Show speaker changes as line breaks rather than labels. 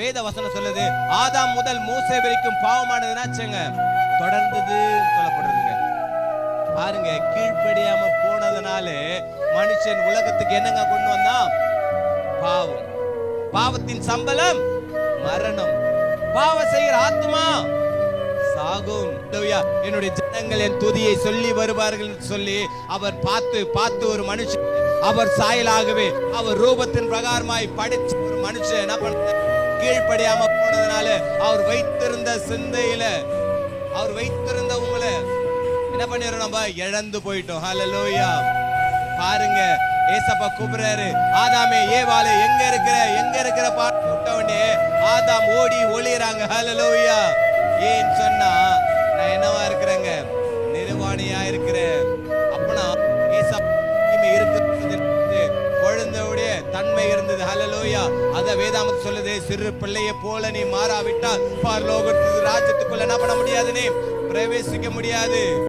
வேத வசனம் சொல்லுது ஆதாம் முதல் மூசை வரைக்கும் பாவமானதுன்னாச்சுங்க தொடர்ந்தது சொல்லப்படுறதுங்க. பாருங்க கீழ்ப்படியாம போனதுனால மனுஷன் உலகத்துக்கு என்னங்க கொண்டு வந்தான்? பாவம். பாவத்தின் சம்பளம் மரணம். பாவம் செய்கிற ஆத்மா சாகும். என்னுடைய ஜனங்கள் என் துதியை சொல்லி வருவார்கள் சொல்லி அவர் பார்த்து பார்த்து ஒரு மனுஷன் அவர் சாயலாகவே அவர் ரூபத்தின் பிரகாரமாய் படிச்சு ஒரு மனுஷன் என்ன பண்ண கீழ்ப்படியாம போனதுனால அவர் வைத்திருந்த சிந்தையில அவர் வைத்திருந்த உங்களை என்ன பண்ணிடுறோம் நம்ம? இழந்து போயிட்டோம். ஹலலோயா பாருங்க ஏசப்பா கூப்பிடுறாரு. ஆதாமே ஏவாளே எங்க இருக்கிற? எங்க இருக்கிற பாட்டு விட்டவனே ஆதாம் ஓடி ஒளியறாங்க. ஹலலோயா ஏன் சொன்னா நான் என்னவா இருக்கிறேங்க? நிர்வாணியா இருக்கிறேன். இருந்தது அத வேதாமத்து சொல்லுது சிறு பிள்ளையை போல நீ மாறாவிட்டால் பரலோகத்து ராஜ்யத்துக்குள்ள என்ன பண்ண முடியாது நீ. பிரவேசிக்க முடியாது.